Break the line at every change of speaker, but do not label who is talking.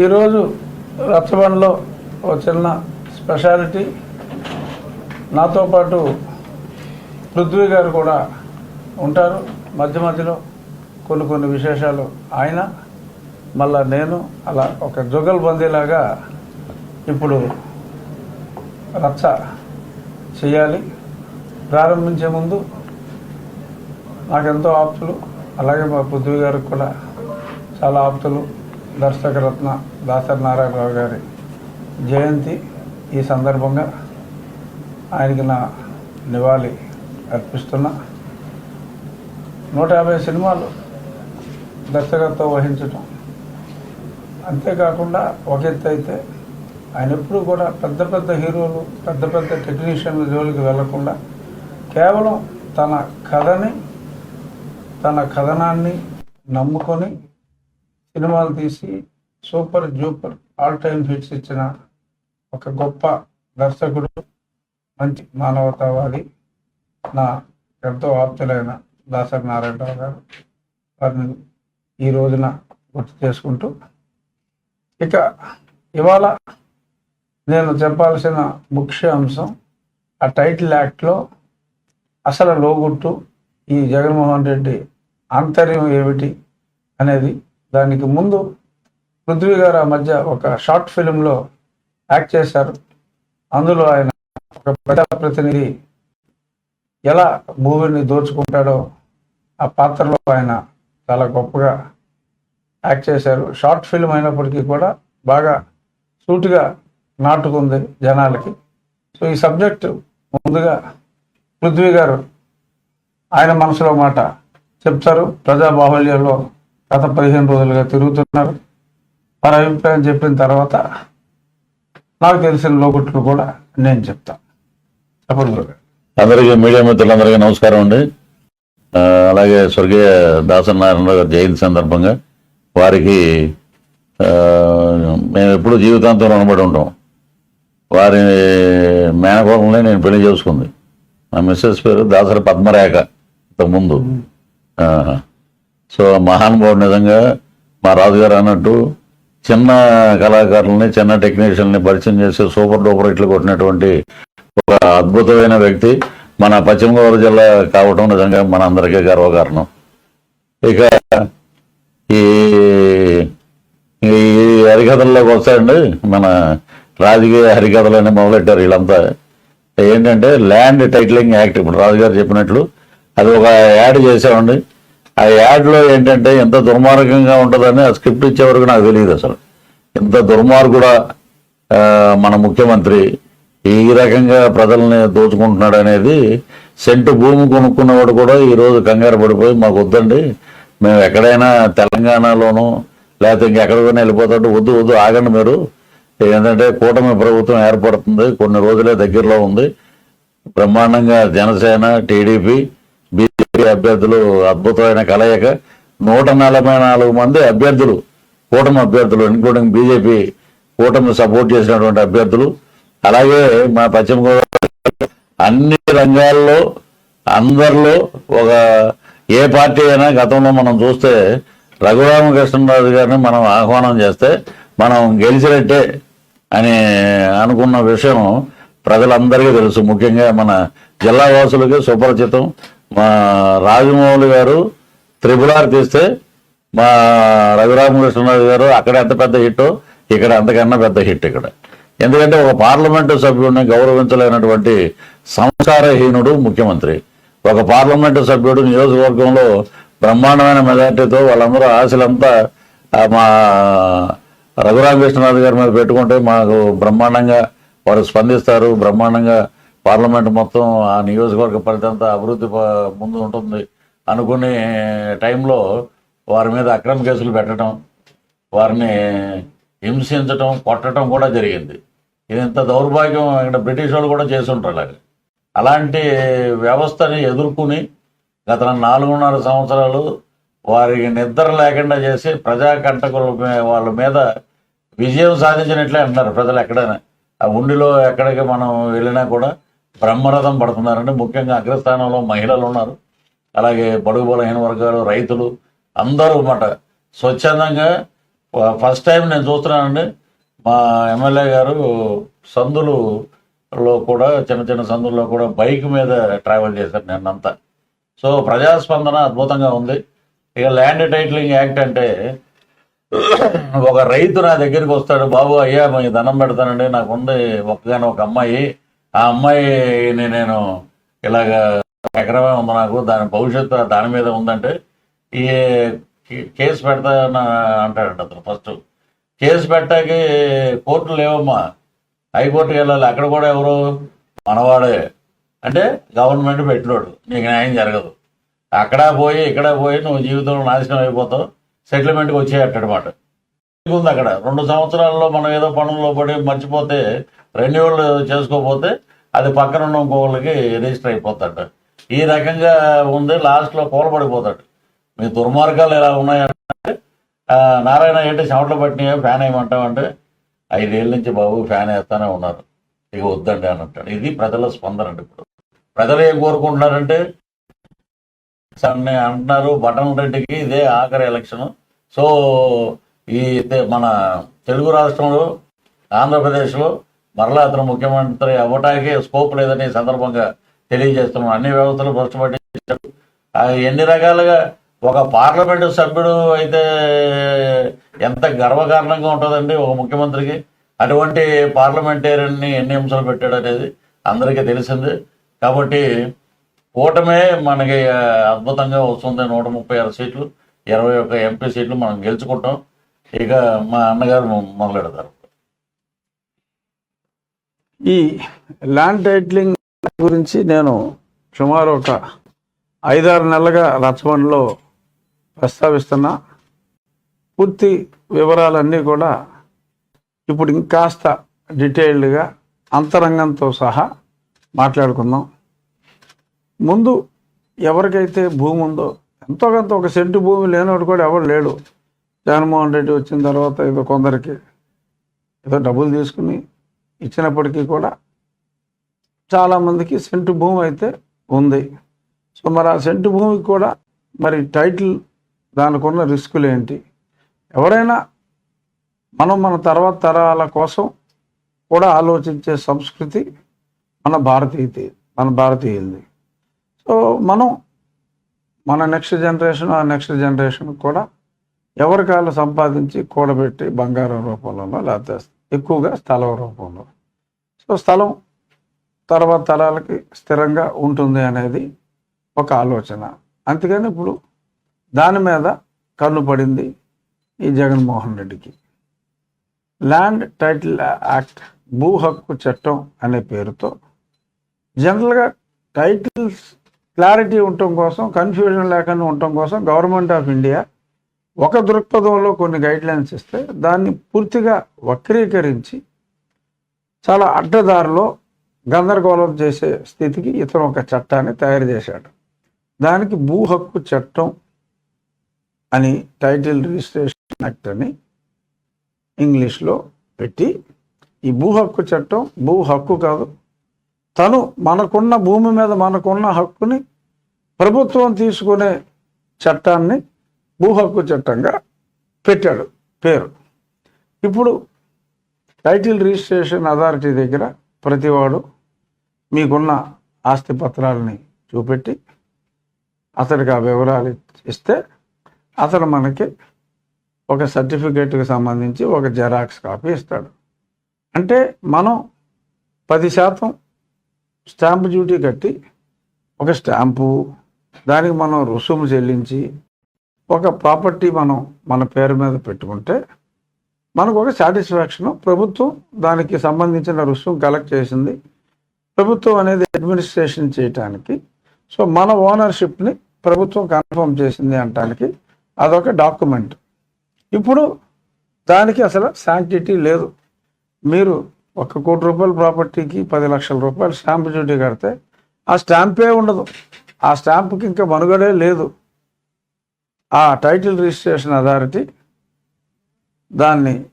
ఈరోజు రచ్చబండలో ఒక చిన్న స్పెషాలిటీ. నాతో పాటు పృథ్వీ గారు కూడా ఉంటారు. మధ్య మధ్యలో కొన్ని కొన్ని విశేషాలు ఆయన మళ్ళా నేను అలా ఒక జుగల్ బందీలాగా ఇప్పుడు రచ్చ చేయాలి. ప్రారంభించే ముందు నాకెంతో ఆప్తులు అలాగే మా పృథ్వీ గారికి కూడా చాలా ఆప్తులు. దర్శకరత్న దాసరి నారాయణరావు గారి జయంతి ఈ సందర్భంగా ఆయనకి నా నివాళి అర్పిస్తున్నా. నూట యాభై సినిమాలు దర్శకత్వం వహించటం. అంతేకాకుండా ఒక ఎత్తు అయితే ఆయన ఎప్పుడూ కూడా పెద్ద పెద్ద హీరోలు పెద్ద పెద్ద టెక్నీషియన్ల జోలికి వెళ్ళకుండా కేవలం తన కథని తన కథనాన్ని నమ్ముకొని సినిమాలు తీసి super duper all time hits ఇచ్చిన ఒక గొప్ప దర్శకుడు మంచి మానవతావాది నా ఎంతో ఆప్తులైన దాసరి నారాయణరావు గారు. వారిని ఈ రోజున గుర్తు చేసుకుంటూ ఇక ఇవాళ నేను చెప్పాల్సిన ముఖ్య అంశం ఆ టైటిల్ యాక్ట్లో అసలు లోగుట్టు ఈ జగన్మోహన్ రెడ్డి ఆంతర్యం ఏమిటి అనేది దానికి ముందు పృథ్వీ గారు ఆ మధ్య ఒక షార్ట్ ఫిలింలో యాక్ట్ చేశారు. అందులో ఆయన ఒక ప్రజాప్రతినిధి ఎలా మూవీని దోచుకుంటాడో ఆ పాత్రలో ఆయన చాలా గొప్పగా యాక్ట్ చేశారు. షార్ట్ ఫిల్మ్ అయినప్పటికీ కూడా బాగా సూటిగా నాటుకుంది జనాలకి. సో ఈ సబ్జెక్టు ముందుగా పృథ్వీ గారు ఆయన మనసులో మాట చెప్తారు. ప్రజా బాహుళ్యంలో గత పదిహేను రోజులుగా తిరుగుతున్నారు. వారి అభిప్రాయం చెప్పిన తర్వాత నాకు తెలిసిన లోకుట్లు కూడా నేను చెప్తాను చెప్పండి.
అందరికీ మీడియా మిత్రులందరికీ నమస్కారం అండి. అలాగే స్వర్గీయ దాసరి నారాయణరావు గారి జయంతి సందర్భంగా వారికి మేము ఎప్పుడు జీవితాంతం రుణపడి ఉంటాం. వారి మేనకోడలనే నేను పెళ్ళి చేసుకుంది. మా మిస్సెస్ పేరు దాసరి పద్మరేఖ ఇంతకుముందు. సో మహానుభావుడు నిజంగా మా రాజుగారు అన్నట్టు చిన్న కళాకారులని చిన్న టెక్నీషియన్ని పరిచయం చేసి సూపర్ డూపర్ ఇట్లు కొట్టినటువంటి ఒక అద్భుతమైన వ్యక్తి. మన పశ్చిమ గోదావరి జిల్లా కావటం నిజంగా మన అందరికీ గర్వకారణం. ఇక ఈ ఈ హరికథల్లోకి వస్తాయండి మన రాజకీయ హరికథలని మొదలెట్టారు వీళ్ళంతా. ఏంటంటే ల్యాండ్ టైటిలింగ్ యాక్ట్ ఇప్పుడు రాజుగారు చెప్పినట్లు. అది ఒక యాడ్ చేసామండి ఆ యాడ్లో ఏంటంటే ఎంత దుర్మార్గంగా ఉంటుందని ఆ స్క్రిప్ట్ ఇచ్చే వరకు నాకు తెలియదు అసలు. ఎంత దుర్మార్గుడ మన ముఖ్యమంత్రి ఈ రకంగా ప్రజల్ని దోచుకుంటున్నాడు అనేది సెంటు భూమి కొనుక్కున్నవాడు కూడా ఈరోజు కంగారు పడిపోయి మాకు వద్దండి మేము ఎక్కడైనా తెలంగాణలోనూ లేకపోతే ఇంకెక్కడికైనా వెళ్ళిపోతాడు వద్దు వద్దు ఆగండి మీరు. ఏంటంటే కూటమి ప్రభుత్వం ఏర్పడుతుంది కొన్ని రోజులే దగ్గరలో ఉంది. బ్రహ్మాండంగా జనసేన టీడీపీ బీజేపీ అభ్యర్థులు అద్భుతమైన కలయిక. నూట నలభై నాలుగు మంది అభ్యర్థులు కూటమి అభ్యర్థులు ఇంక్లూడింగ్ బీజేపీ కూటమి సపోర్ట్ చేసినటువంటి అభ్యర్థులు. అలాగే మా పశ్చిమ గోదావరి అన్ని రంగాల్లో అందరిలో ఒక ఏ పార్టీ అయినా గతంలో మనం చూస్తే రఘురామకృష్ణరాజు గారిని మనం ఆహ్వానం చేస్తే మనం గెలిచినట్టే అని అనుకున్న విషయం ప్రజలందరికీ తెలుసు. ముఖ్యంగా మన జిల్లా వాసులకి సుపరిచితం. మా రాజమౌళి గారు త్రిపులార్ తీస్తే మా రఘురామకృష్ణరాజు గారు అక్కడ ఎంత పెద్ద హిట్ ఇక్కడ అంతకన్నా పెద్ద హిట్ ఇక్కడ. ఎందుకంటే ఒక పార్లమెంటు సభ్యుడిని గౌరవించలేనటువంటి సంస్కారహీనుడు ముఖ్యమంత్రి. ఒక పార్లమెంటు సభ్యుడు నియోజకవర్గంలో బ్రహ్మాండమైన మెజార్టీతో వాళ్ళందరూ ఆశలంతా మా రఘురామకృష్ణరాజు గారి మీద పెట్టుకుంటే మాకు బ్రహ్మాండంగా వారు స్పందిస్తారు బ్రహ్మాండంగా పార్లమెంట్ మొత్తం ఆ నియోజకవర్గ పరిధి అంతా అభివృద్ధి ప- ముందు ఉంటుంది అనుకునే టైంలో వారి మీద అక్రమ కేసులు పెట్టడం వారిని హింసించటం కొట్టడం కూడా జరిగింది. ఇది ఇంత దౌర్భాగ్యం ఇక్కడ బ్రిటిష్ వాళ్ళు కూడా చేసి ఉంటారు అలాగే. అలాంటి వ్యవస్థని ఎదుర్కొని గత నాలుగున్నర సంవత్సరాలు వారికి నిద్ర లేకుండా చేసి ప్రజా కంటకుల వాళ్ళ మీద విజయం సాధించినట్లే అంటున్నారు ప్రజలు ఎక్కడైనా. ఆ ఉండిలో ఎక్కడికి మనం వెళ్ళినా కూడా బ్రహ్మరథం పడుతున్నారంటే ముఖ్యంగా అగ్రస్థానంలో మహిళలు ఉన్నారు. అలాగే బడుగు బలహీన వర్గాలు రైతులు అందరూ అన్నమాట. స్వచ్ఛందంగా ఫస్ట్ టైం నేను చూస్తున్నానండి మా ఎమ్మెల్యే గారు సందులలో కూడా చిన్న చిన్న సందుల్లో కూడా బైక్ మీద ట్రావెల్ చేశారు నిన్నంతా. సో ప్రజాస్పందన అద్భుతంగా ఉంది. ఇక ల్యాండ్ టైటిలింగ్ యాక్ట్ అంటే ఒక రైతు నా దగ్గరికి వస్తాడు బాబు అయ్యా మీ దండం పెడతానండి. నాకుంది ఒక్కగానే ఒక అమ్మాయి. ఆ అమ్మాయిని నేను ఇలాగ ఎకరమే ఉంది నాకు దాని భవిష్యత్తు దాని మీద ఉందంటే ఈ కేసు పెడతా అంటాడంట అతను ఫస్ట్. కేసు పెట్టాకి కోర్టులు లేవమ్మా. హైకోర్టుకి వెళ్ళాలి. అక్కడ కూడా ఎవరు మనవాడే. అంటే గవర్నమెంట్ పెట్టినోడు. నీకు న్యాయం జరగదు. అక్కడ పోయి ఇక్కడ పోయి నువ్వు జీవితంలో నాశనం అయిపోతావు. సెటిల్మెంట్కి వచ్చేయట్టమాట ఉంది అక్కడ. రెండు సంవత్సరాల్లో మనం ఏదో పనుల్లో పడి మర్చిపోతే రెన్యువల్ చేసుకోకపోతే అది పక్కన ఉన్న ఇంకోళ్ళకి రిజిస్టర్ అయిపోతాడు ఈ రకంగా ఉంది. లాస్ట్లో కూలబడిపోతాడు మీ దుర్మార్గాలు ఎలా ఉన్నాయంటే నారాయణ ఏంటి చెమటలు పట్టినాయో ఫ్యాన్ వేయమంటామంటే ఐదేళ్ళ నుంచి బాబు ఫ్యాన్ వేస్తానే ఉన్నారు. ఇక వద్దండి అని అంటాడు. ఇది ప్రజల స్పందన అండి ఇప్పుడు. ప్రజలు ఏం కోరుకుంటున్నారంటే అంటున్నారు బటన్ రెడ్డికి ఇదే ఆఖరి ఎలక్షన్. సో ఈ మన తెలుగు రాష్ట్రంలో ఆంధ్రప్రదేశ్లో మరలా అతను ముఖ్యమంత్రి అవ్వటానికి స్కోప్ లేదని సందర్భంగా తెలియజేస్తున్నాం. అన్ని వ్యవస్థలు భ్రష్టుపట్టించారు ఎన్ని రకాలుగా ఒక పార్లమెంటు సభ్యుడు అయితే ఎంత గర్వకారణంగా ఉంటుందండి ఒక ముఖ్యమంత్రికి? అటువంటి పార్లమెంటేరియన్ని ఎన్ని అంశాలు పెట్టాడు అనేది అందరికీ తెలిసింది. కాబట్టి కూటమే మనకి అద్భుతంగా వస్తుంది నూట ముప్పై ఆరు సీట్లు ఇరవై ఒక్క ఎంపీ సీట్లు మనం గెలుచుకుంటాం. ఇక మా అన్నగారు మొదలెడతారు.
ఈ ల్యాండ్ టైటిలింగ్ గురించి నేను సుమారు ఒక ఐదారు నెలలుగా రచబండలో ప్రస్తావిస్తున్నా. పూర్తి వివరాలన్నీ కూడా ఇప్పుడు ఇంకాస్త డీటెయిల్డ్గా అంతరంగంతో సహా మాట్లాడుకుందాం. ముందు ఎవరికైతే భూమి ఉందో ఎంతో కొంత ఒక సెంటు భూమి లేనివాడు కూడా ఎవరు లేడు. జగన్మోహన్ రెడ్డి వచ్చిన తర్వాత ఏదో కొందరికి ఏదో డబ్బులు తీసుకుని ఇచ్చినప్పటికీ కూడా చాలామందికి సెంటు భూమి అయితే ఉంది. సో మరి ఆ సెంటు భూమికి కూడా మరి టైటిల్ దానికి ఉన్న రిస్కులు ఏంటి? ఎవరైనా మనం మన తర్వాత తరాల కోసం కూడా ఆలోచించే సంస్కృతి మన భారతీయ మన భారతీయులది. సో మనం మన నెక్స్ట్ జనరేషన్ ఆ నెక్స్ట్ జనరేషన్ కూడా ఎవరికాళ్ళు సంపాదించి కూడబెట్టి బంగారం రూపంలోనో లేకపోతే ఎక్కువగా స్థలం రూపంలో. సో స్థలం తర్వాత తరాలకి స్థిరంగా ఉంటుంది అనేది ఒక ఆలోచన. అందుకని ఇప్పుడు దాని మీద కన్ను పడింది ఈ జగన్మోహన్ రెడ్డికి. ల్యాండ్ టైటిల్ యాక్ట్ భూ హక్కు చట్టం అనే పేరుతో జనరల్గా టైటిల్స్ క్లారిటీ ఉండటం కోసం కన్ఫ్యూజన్ లేకుండా ఉండటం కోసం గవర్నమెంట్ ఆఫ్ ఇండియా ఒక దృక్పథంలో కొన్ని గైడ్లైన్స్ ఇస్తే దాన్ని పూర్తిగా వక్రీకరించి చాలా అడ్డదారిలో గందరగోళం చేసే స్థితికి ఇతను ఒక చట్టాన్ని తయారు చేశాడు. దానికి భూ హక్కు చట్టం అని టైటిల్ రిజిస్ట్రేషన్ యాక్ట్ అని ఇంగ్లీష్లో పెట్టి ఈ భూ హక్కు చట్టం భూ హక్కు కాదు తను మనకున్న భూమి మీద మనకున్న హక్కుని ప్రభుత్వం తీసుకునే చట్టాన్ని భూ హక్కు చట్టంగా పెట్టాడు పేరు. ఇప్పుడు టైటిల్ రిజిస్ట్రేషన్ అథారిటీ దగ్గర ప్రతివాడు మీకున్న ఆస్తి పత్రాలని చూపెట్టి అతడికి ఆ వివరాలు ఇస్తే అతను మనకి ఒక సర్టిఫికేట్కి సంబంధించి ఒక జెరాక్స్ కాపీ ఇస్తాడు. అంటే మనం పది శాతం స్టాంప్ డ్యూటీ కట్టి ఒక స్టాంపు దానికి మనం రుసుము చెల్లించి ఒక ప్రాపర్టీ మనం మన పేరు మీద పెట్టుకుంటే మనకు ఒక సాటిస్ఫాక్షన్ ప్రభుత్వం దానికి సంబంధించిన రుసుము కలెక్ట్ చేసింది. ప్రభుత్వం అనేది అడ్మినిస్ట్రేషన్ చేయటానికి సో మన ఓనర్షిప్ని ప్రభుత్వం కన్ఫర్మ్ చేసింది అనటానికి అదొక డాక్యుమెంట్. ఇప్పుడు దానికి అసలు శాంక్టిటీ లేదు. మీరు ఒక కోటి రూపాయల ప్రాపర్టీకి పది లక్షల రూపాయలు స్టాంప్ డ్యూటీ కడితే ఆ స్టాంపే ఉండదు. ఆ స్టాంప్కి ఇంకా మనుగడే లేదు. ఆ టైటిల్ రిజిస్ట్రేషన్ అథారిటీ దాన్ని